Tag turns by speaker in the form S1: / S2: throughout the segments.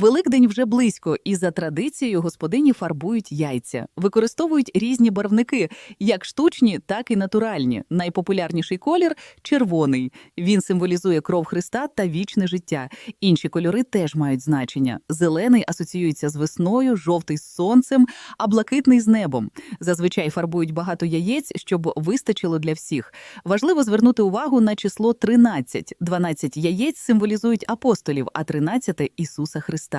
S1: Великдень вже близько, і за традицією господині фарбують яйця, використовують різні барвники, як штучні, так і натуральні. Найпопулярніший колір червоний. Він символізує кров Христа та вічне життя. Інші кольори теж мають значення. Зелений асоціюється з весною, жовтий з сонцем, а блакитний з небом. Зазвичай фарбують багато яєць, щоб вистачило для всіх. Важливо звернути увагу на число 13. 12 яєць символізують апостолів, а 13 – Ісуса Христа.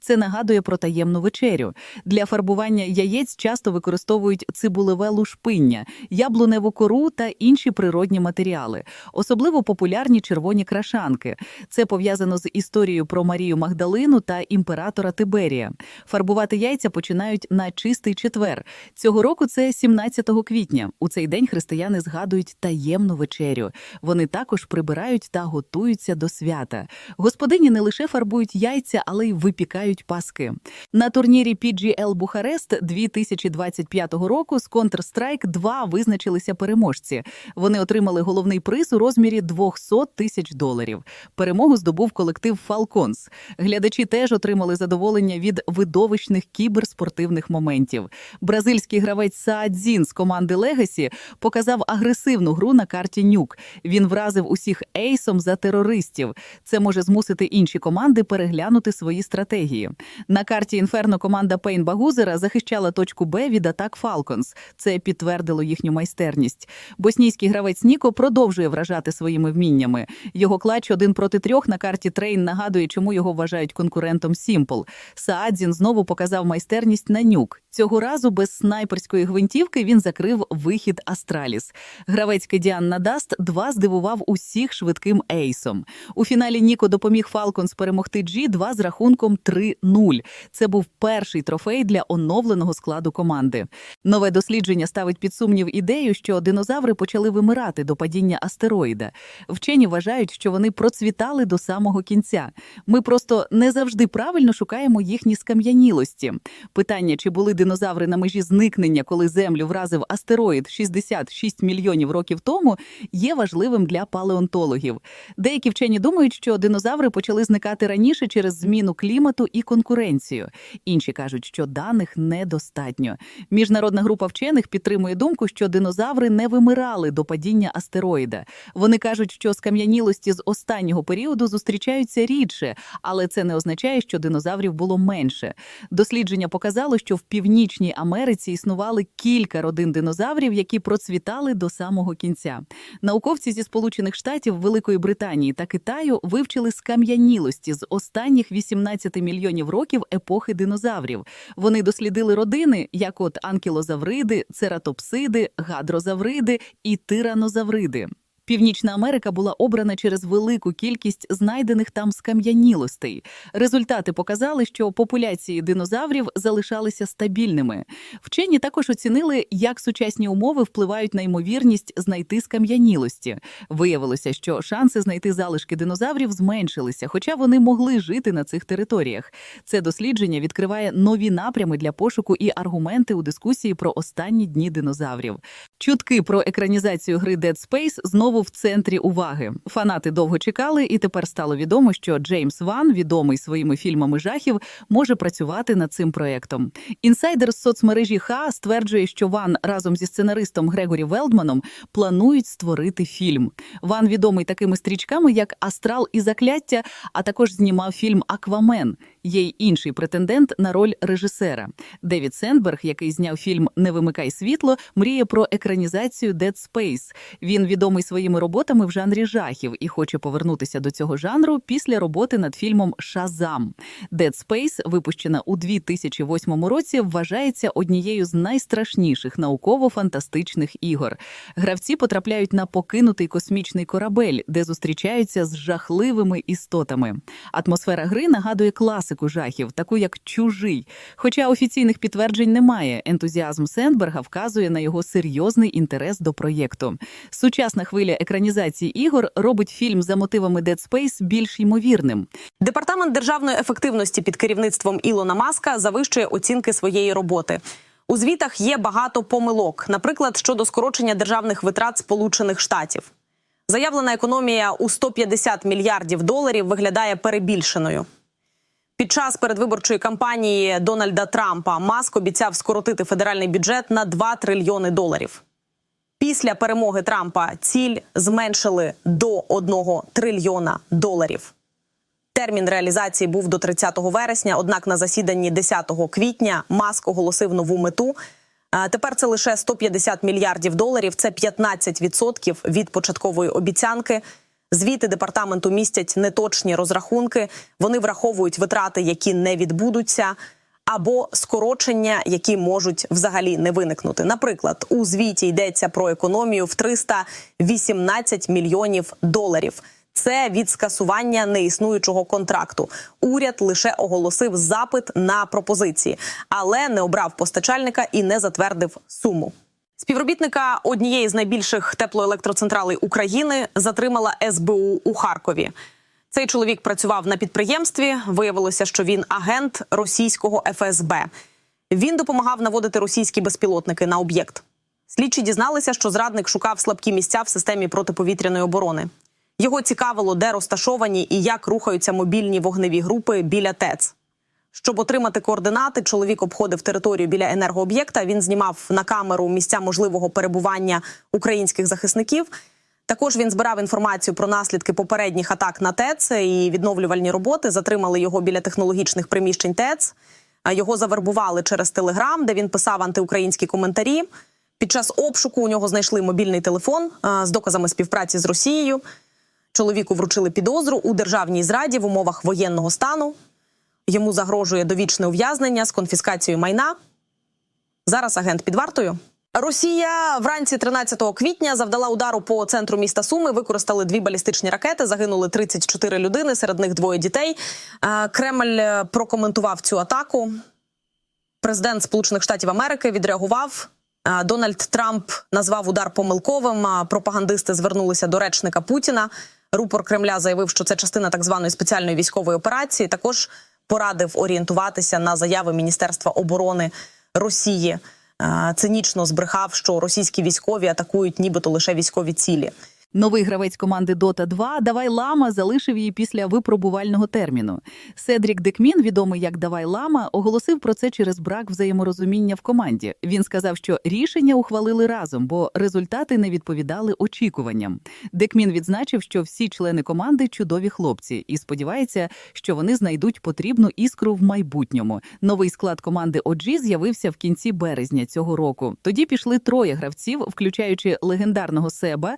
S1: Це нагадує про таємну вечерю. Для фарбування яєць часто використовують цибулеве лушпиння, яблуневу кору та інші природні матеріали. Особливо популярні червоні крашанки. Це пов'язано з історією про Марію Магдалину та імператора Тиберія. Фарбувати яйця починають на чистий четвер. Цього року це 17 квітня. У цей день християни згадують таємну вечерю. Вони також прибирають та готуються до свята. Господині не лише фарбують яйця, але й випікають паски. На турнірі PGL Бухарест 2025 року з Counter-Strike 2 визначилися переможці. Вони отримали головний приз у розмірі 200 тисяч доларів. Перемогу здобув колектив Falcons. Глядачі теж отримали задоволення від видовищних кіберспортивних моментів. Бразильський гравець Саадзін з команди Легасі показав агресивну гру на карті Нюк. Він вразив усіх ейсом за терористів. Це може змусити інші команди переглянути свої стратегії. На карті Інферно команда Пейн Багузера захищала точку Б від атак Falcons. Це підтвердило їхню майстерність. Боснійський гравець Ніко продовжує вражати своїми вміннями. Його клач один проти трьох на карті Трейн нагадує, чому його вважають конкурентом Сімпл. Саадзін знову показав майстерність на нюк. Цього разу без снайперської гвинтівки він закрив вихід Астраліс. Гравець Кедіан Надаст два здивував усіх швидким ейсом. У фіналі Ніко допоміг Фалконс перемогти G2 з рахунком 3-0. Це був перший трофей для оновленого складу команди. Нове дослідження ставить під сумнів ідею, що динозаври почали вимирати до падіння астероїда. Вчені вважають, що вони процвітали до самого кінця. Ми просто не завжди правильно шукаємо їхні скам'янілості. Питання, чи були динозаври на межі зникнення, коли Землю вразив астероїд 66 мільйонів років тому, є важливим для палеонтологів. Деякі вчені думають, що динозаври почали зникати раніше через зміну клімату і конкуренцію. Інші кажуть, що даних недостатньо. Міжнародна група вчених підтримує думку, що динозаври не вимирали до падіння астероїда. Вони кажуть, що скам'янілості з останнього періоду зустрічаються рідше, але це не означає, що динозаврів було менше. Дослідження показало, що в Північній Америці існували кілька родин динозаврів, які процвітали до самого кінця. Науковці зі Сполучених Штатів, Великої Британії та Китаю вивчили скам'янілості з останніх 18 мільйонів років епохи динозаврів. Вони дослідили родини, як от анкілозавриди, цератопсиди, гадрозавриди і тиранозавриди. Північна Америка була обрана через велику кількість знайдених там скам'янілостей. Результати показали, що популяції динозаврів залишалися стабільними. Вчені також оцінили, як сучасні умови впливають на ймовірність знайти скам'янілості. Виявилося, що шанси знайти залишки динозаврів зменшилися, хоча вони могли жити на цих територіях. Це дослідження відкриває нові напрями для пошуку і аргументи у дискусії про останні дні динозаврів. Чутки про екранізацію гри Dead Space знову в центрі уваги. Фанати довго чекали, і тепер стало відомо, що Джеймс Ван, відомий своїми фільмами жахів, може працювати над цим проектом. Інсайдер з соцмережі Ха стверджує, що Ван разом зі сценаристом Грегорі Велдманом планують створити фільм. Ван відомий такими стрічками, як Астрал і закляття, а також знімав фільм Аквамен. Є й інший претендент на роль режисера. Девід Сендберг, який зняв фільм Не вимикай світло, мріє про екранізацію Dead Space. Він відомий своїми роботами в жанрі жахів і хоче повернутися до цього жанру після роботи над фільмом Шазам. Dead Space, випущена у 2008 році, вважається однією з найстрашніших науково-фантастичних ігор. Гравці потрапляють на покинутий космічний корабель, де зустрічаються з жахливими істотами. Атмосфера гри нагадує класику жахів, таку як чужий. Хоча офіційних підтверджень немає, ентузіазм Сендберга вказує на його серйозний інтерес до проєкту. Сучасна хвиля екранізації ігор робить фільм за мотивами Dead Space більш ймовірним.
S2: Департамент державної ефективності під керівництвом Ілона Маска завищує оцінки своєї роботи. У звітах є багато помилок, наприклад, щодо скорочення державних витрат Сполучених Штатів. Заявлена економія у 150 мільярдів доларів виглядає перебільшеною. Під час передвиборчої кампанії Дональда Трампа Маск обіцяв скоротити федеральний бюджет на 2 трильйони доларів. Після перемоги Трампа ціль зменшили до 1 трильйона доларів. Термін реалізації був до 30 вересня. Однак на засіданні 10 квітня Маск оголосив нову мету. Тепер це лише 150 мільярдів доларів. Це 15% від початкової обіцянки. Звіти департаменту містять неточні розрахунки. Вони враховують витрати, які не відбудуться, або скорочення, які можуть взагалі не виникнути. Наприклад, у звіті йдеться про економію в 318 мільйонів доларів. Це від скасування неіснуючого контракту. Уряд лише оголосив запит на пропозиції, але не обрав постачальника і не затвердив суму. Співробітника однієї з найбільших теплоелектроцентралей України затримала СБУ у Харкові. Цей чоловік працював на підприємстві. Виявилося, що він агент російського ФСБ. Він допомагав наводити російські безпілотники на об'єкт. Слідчі дізналися, що зрадник шукав слабкі місця в системі протиповітряної оборони. Його цікавило, де розташовані і як рухаються мобільні вогневі групи біля ТЕЦ. Щоб отримати координати, чоловік обходив територію біля енергооб'єкта. Він знімав на камеру місця можливого перебування українських захисників. Також він збирав інформацію про наслідки попередніх атак на ТЕЦ і відновлювальні роботи. Затримали його біля технологічних приміщень ТЕЦ. Його завербували через Телеграм, де він писав антиукраїнські коментарі. Під час обшуку у нього знайшли мобільний телефон з доказами співпраці з Росією. Чоловіку вручили підозру у державній зраді в умовах воєнного стану. Йому загрожує довічне ув'язнення з конфіскацією майна. Зараз агент під вартою. Росія вранці 13 квітня завдала удару по центру міста Суми. Використали дві балістичні ракети. Загинули 34 людини, серед них двоє дітей. Е, Кремль прокоментував цю атаку. Президент Сполучених Штатів Америки відреагував. Е, Дональд Трамп назвав удар помилковим. Пропагандисти звернулися до речника Путіна. Рупор Кремля заявив, що це частина так званої спеціальної військової операції. Також порадив орієнтуватися на заяви Міністерства оборони Росії. Е, Цинічно збрехав, що російські військові атакують нібито лише військові цілі.
S1: Новий гравець команди Дота 2 Давай Лама залишив її після випробувального терміну. Седрік Декмін, відомий як Давай Лама, оголосив про це через брак взаєморозуміння в команді. Він сказав, що рішення ухвалили разом, бо результати не відповідали очікуванням. Декмін відзначив, що всі члени команди чудові хлопці, і сподівається, що вони знайдуть потрібну іскру в майбутньому. Новий склад команди OG з'явився в кінці березня цього року. Тоді пішли троє гравців, включаючи легендарного Себа,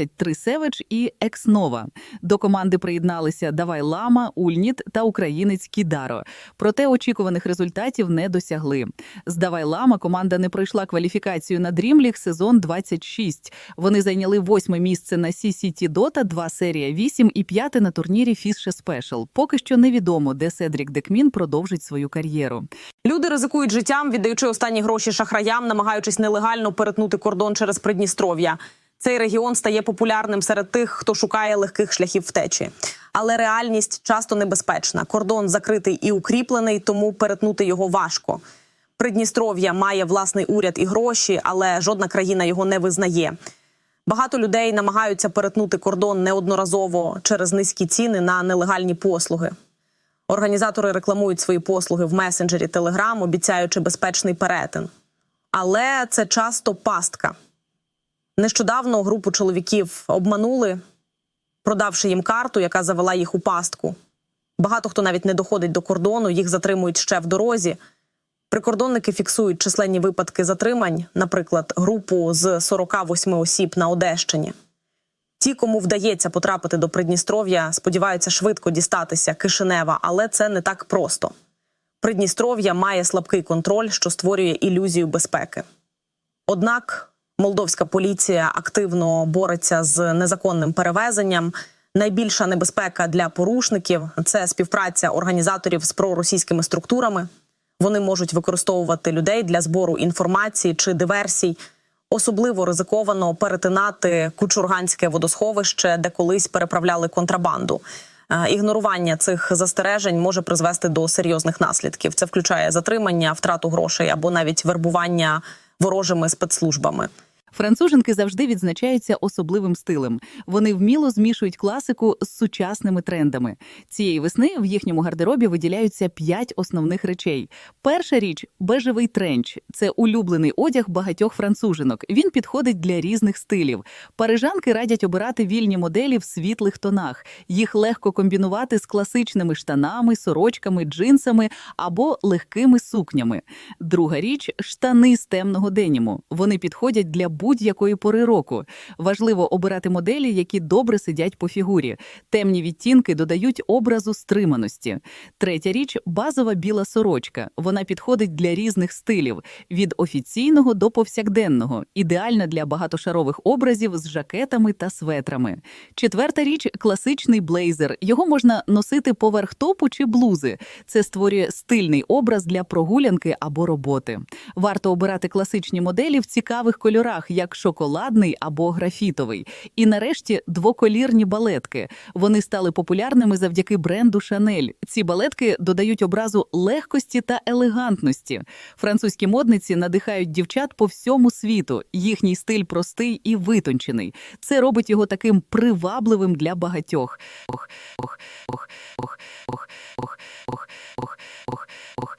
S1: 23 Севич і Екснова. До команди приєдналися Давай Лама, Ульніт та українець Кідаро. Проте очікуваних результатів не досягли. З Давай Лама команда не пройшла кваліфікацію на Дрімліг сезон 26. Вони зайняли восьме місце на CCT Dota 2 серія 8 і п'яте на турнірі Fische Special. Поки що невідомо, де Седрік Декмін продовжить свою кар'єру.
S2: Люди ризикують життям, віддаючи останні гроші шахраям, намагаючись нелегально перетнути кордон через Придністров'я. Цей регіон стає популярним серед тих, хто шукає легких шляхів втечі. Але реальність часто небезпечна. Кордон закритий і укріплений, тому перетнути його важко. Придністров'я має власний уряд і гроші, але жодна країна його не визнає. Багато людей намагаються перетнути кордон неодноразово через низькі ціни на нелегальні послуги. Організатори рекламують свої послуги в месенджері Telegram, обіцяючи безпечний перетин. Але це часто пастка. Нещодавно групу чоловіків обманули, продавши їм карту, яка завела їх у пастку. Багато хто навіть не доходить до кордону, їх затримують ще в дорозі. Прикордонники фіксують численні випадки затримань, наприклад, групу з 48 осіб на Одещині. Ті, кому вдається потрапити до Придністров'я, сподіваються швидко дістатися Кишинева, але це не так просто. Придністров'я має слабкий контроль, що створює ілюзію безпеки. Однак молдовська поліція активно бореться з незаконним перевезенням. Найбільша небезпека для порушників це співпраця організаторів з проросійськими структурами. Вони можуть використовувати людей для збору інформації чи диверсій. Особливо ризиковано перетинати Кучурганське водосховище, де колись переправляли контрабанду. Е, Ігнорування цих застережень може призвести до серйозних наслідків. Це включає затримання, втрату грошей або навіть вербування ворожими спецслужбами.
S1: Француженки завжди відзначаються особливим стилем. Вони вміло змішують класику з сучасними трендами. Цієї весни в їхньому гардеробі виділяються п'ять основних речей. Перша річ бежевий тренч. Це улюблений одяг багатьох француженок. Він підходить для різних стилів. Парижанки радять обирати вільні моделі в світлих тонах. Їх легко комбінувати з класичними штанами, сорочками, джинсами або легкими сукнями. Друга річ штани з темного деніму. Вони підходять для будь-якої пори року. Важливо обирати моделі, які добре сидять по фігурі. Темні відтінки додають образу стриманості. Третя річ базова біла сорочка. Вона підходить для різних стилів від офіційного до повсякденного, ідеальна для багатошарових образів з жакетами та светрами. Четверта річ класичний блейзер. Його можна носити поверх топу чи блузи. Це створює стильний образ для прогулянки або роботи. Варто обирати класичні моделі в цікавих кольорах, як шоколадний або графітовий. І нарешті двоколірні балетки. Вони стали популярними завдяки бренду Шанель. Ці балетки додають образу легкості та елегантності. Французькі модниці надихають дівчат по всьому світу. Їхній стиль простий і витончений. Це робить його таким привабливим для багатьох. Ох, ох, ох, ох, ох, ох, ох, ох, ох.